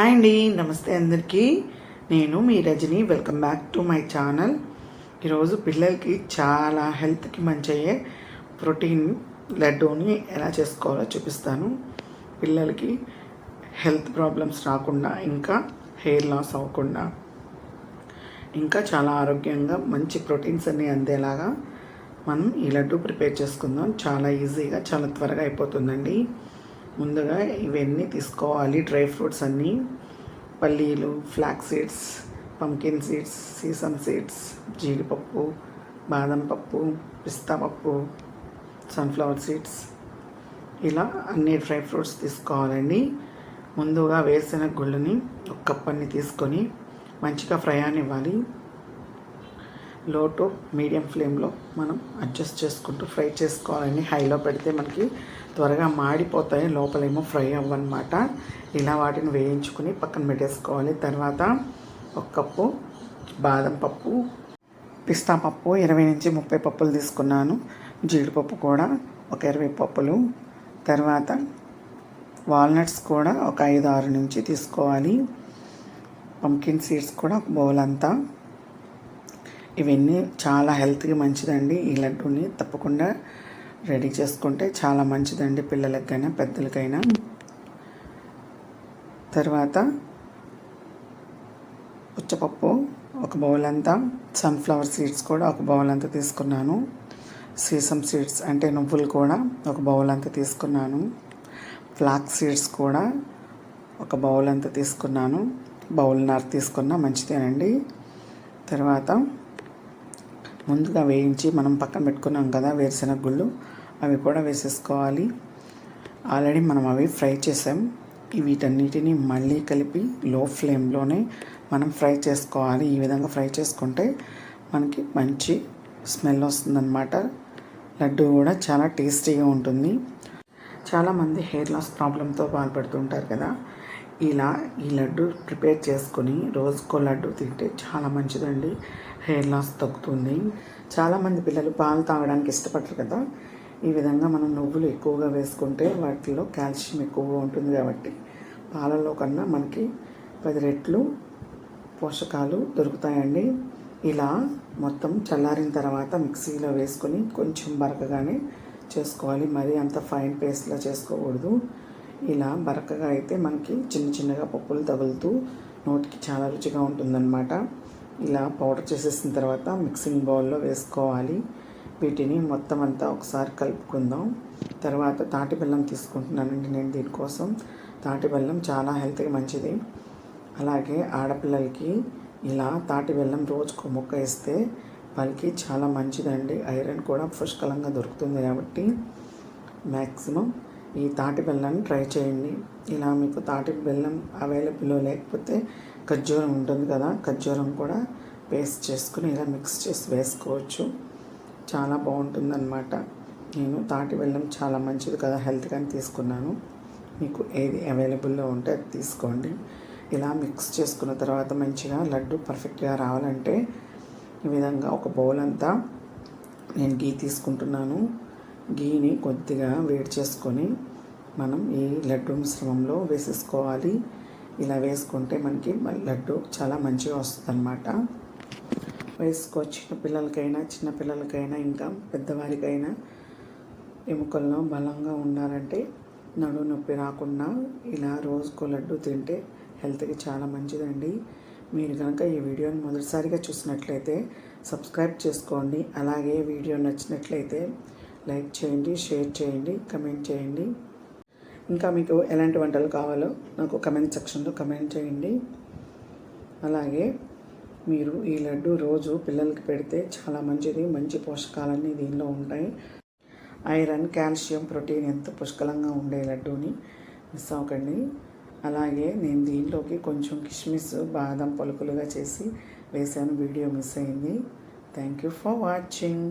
Hi అండి నమస్తే అందరికీ. నేను మీ Rajani welcome back to my channel. ఈరోజు పిల్లలకి చాలా హెల్త్కి మంచి అయ్యే ప్రోటీన్ లడ్డూని ఎలా చేసుకోవాలో చూపిస్తాను. పిల్లలకి హెల్త్ ప్రాబ్లమ్స్ రాకుండా ఇంకా హెయిర్ లాస్ అవ్వకుండా ఇంకా చాలా ఆరోగ్యంగా మంచి ప్రోటీన్స్ అన్నీ అందేలాగా మనం ఈ లడ్డు ప్రిపేర్ చేసుకుందాం. చాలా ఈజీగా చాలా త్వరగా అయిపోతుందండి. ముందుగా ఇవన్నీ తీసుకోవాలి. డ్రై ఫ్రూట్స్ అన్నీ. పల్లీలు flax seeds pumpkin seeds sesame seeds జీడిపప్పు బాదం పప్పు పిస్తా పప్పు సన్ఫ్లవర్ సీడ్స్. ఇలా అన్ని డ్రై ఫ్రూట్స్ తీసుకోవాలండి. ముందుగా వేరుశెనగ గుళ్ళని ఒక కప్పని తీసుకొని మంచిగా ఫ్రై అనివ్వాలి లో టు మీడియం ఫ్లేమ్లో మనం అడ్జస్ట్ చేసుకుంటూ ఫ్రై చేసుకోవాలని హైలో పెడితే మనకి త్వరగా మాడిపోతాయి. లోపలేమో ఫ్రై అవ్వనమాట. ఇలా వాటిని వేయించుకుని పక్కన పెట్టేసుకోవాలి. తర్వాత ఒక కప్పు బాదం పప్పు పిస్తా పప్పు ఇరవై నుంచి ముప్పై పప్పులు తీసుకున్నాను. జీడిపప్పు కూడా ఒక ఇరవై పప్పులు. తర్వాత వాల్నట్స్ కూడా ఒక ఐదు ఆరు నుంచి తీసుకోవాలి. పంకిన్ సీడ్స్ కూడా ఒక బౌల్ అంతా. ఇవన్నీ చాలా హెల్త్కి మంచిదండి. ఈ లడ్డూని తప్పకుండా రెడీ చేసుకుంటే చాలా మంచిదండి పిల్లలకైనా పెద్దలకైనా. తర్వాత పుచ్చపప్పు ఒక బౌల్ అంతా. సన్ఫ్లవర్ సీడ్స్ కూడా ఒక బౌల్ అంతా తీసుకున్నాను. సీసమ్ సీడ్స్ అంటే నువ్వులు కూడా ఒక బౌల్ అంతా తీసుకున్నాను. ఫ్లాక్ సీడ్స్ కూడా ఒక బౌల్ అంతా తీసుకున్నాను. బౌల్ నార్ తీసుకున్నా మంచిదేనండి. తర్వాత ముందుగా వేయించి మనం పక్కన పెట్టుకున్నాం కదా వేరుశెనగ గుళ్ళు అవి కూడా వేసేసుకోవాలి. ఆల్రెడీ మనం అవి ఫ్రై చేసాం. వీటన్నిటిని మళ్ళీ కలిపి లో ఫ్లేమ్లోనే మనం ఫ్రై చేసుకోవాలి. ఈ విధంగా ఫ్రై చేసుకుంటే మనకి మంచి స్మెల్ వస్తుందన్నమాట. లడ్డు కూడా చాలా టేస్టీగా ఉంటుంది. చాలామంది హెయిర్ లాస్ ప్రాబ్లంతో బాధపడుతుంటారు కదా. ఇలా ఈ లడ్డు ప్రిపేర్ చేసుకొని రోజుకో లడ్డు తింటే చాలా మంచిదండి. హెయిర్ లాస్ తగ్గుతుంది. చాలామంది పిల్లలు పాలు తాగడానికి ఇష్టపడరు కదా. ఈ విధంగా మనం నువ్వులు ఎక్కువగా వేసుకుంటే వాటిలో కాల్షియం ఎక్కువగా ఉంటుంది కాబట్టి పాలలో కన్నా మనకి పది రెట్లు పోషకాలు దొరుకుతాయండి. ఇలా మొత్తం చల్లారిన తర్వాత మిక్సీలో వేసుకొని కొంచెం బరకగానే చేసుకోవాలి. మరి అంత ఫైన్ పేస్ట్లా చేసుకోకూడదు. ఇలా బరకగా అయితే మనకి చిన్న చిన్నగా పప్పులు తగులుతూ నోటికి చాలా రుచిగా ఉంటుందన్నమాట. ఇలా పౌడర్ చేసేసిన తర్వాత మిక్సింగ్ బౌల్లో వేసుకోవాలి. వీటిని మొత్తం అంతా ఒకసారి కలుపుకుందాం. తర్వాత తాటి బెల్లం తీసుకుంటున్నానండి నేను దీనికోసం. తాటి బెల్లం చాలా హెల్త్కి మంచిది. అలాగే ఆడపిల్లలకి ఇలా తాటి బెల్లం రోజుకు మొక్క వేస్తే వాళ్ళకి చాలా మంచిదండి. ఐరన్ కూడా పుష్కలంగా దొరుకుతుంది కాబట్టి మ్యాక్సిమం ఈ తాటి బెల్లాన్ని ట్రై చేయండి. ఇలా మీకు తాటి బెల్లం అవైలబుల్లో లేకపోతే ఖర్జూరం ఉంటుంది కదా ఖర్జూరం కూడా పేస్ట్ చేసుకుని ఇలా మిక్స్ చేసి వేసుకోవచ్చు. చాలా బాగుంటుందన్నమాట. నేను తాటి బెల్లం చాలా మంచిది కదా హెల్త్ కానీ తీసుకున్నాను. మీకు ఏది అవైలబుల్లో ఉంటే అది తీసుకోండి. ఇలా మిక్స్ చేసుకున్న తర్వాత మంచిగా లడ్డు పర్ఫెక్ట్గా రావాలంటే ఈ విధంగా ఒక బౌల్ అంతా నేను గీ తీసుకుంటున్నాను. గీని కొద్దిగా వేడి చేసుకొని మనం ఈ లడ్డు మిశ్రమంలో వేసేసుకోవాలి. ఇలా వేసుకుంటే మనకి లడ్డు చాలా మంచిగా వస్తుంది అనమాట వేసుకో పిల్లలకైనా చిన్నపిల్లలకైనా ఇంకా పెద్దవారికైనా ఎముకల్లో బలంగా ఉండాలంటే నడు నొప్పి రాకుండా ఇలా రోజుకో లడ్డు తింటే హెల్త్కి చాలా మంచిదండి. మీరు కనుక ఈ వీడియోని మొదటిసారిగా చూసినట్లయితే సబ్స్క్రైబ్ చేసుకోండి. అలాగే వీడియో నచ్చినట్లయితే లైక్ చేయండి షేర్ చేయండి కమెంట్ చేయండి. ఇంకా మీకు ఎలాంటి వంటలు కావాలో నాకు కమెంట్ సెక్షన్లో కమెంట్ చేయండి. అలాగే మీరు ఈ లడ్డు రోజు పిల్లలకి పెడితే చాలా మంచిది మంచి పోషకాలన్నీ దీనిలో ఉంటాయి. ఐరన్ కాల్షియం ప్రోటీన్ ఎంత పుష్కలంగా ఉండే లడ్డూని మిస్ అవ్వకండి. అలాగే నేను దీంట్లోకి కొంచెం కిస్మిస్ బాదం పలుకులుగా చేసి వేసాను వీడియో మిస్ అయింది. Thank you for watching.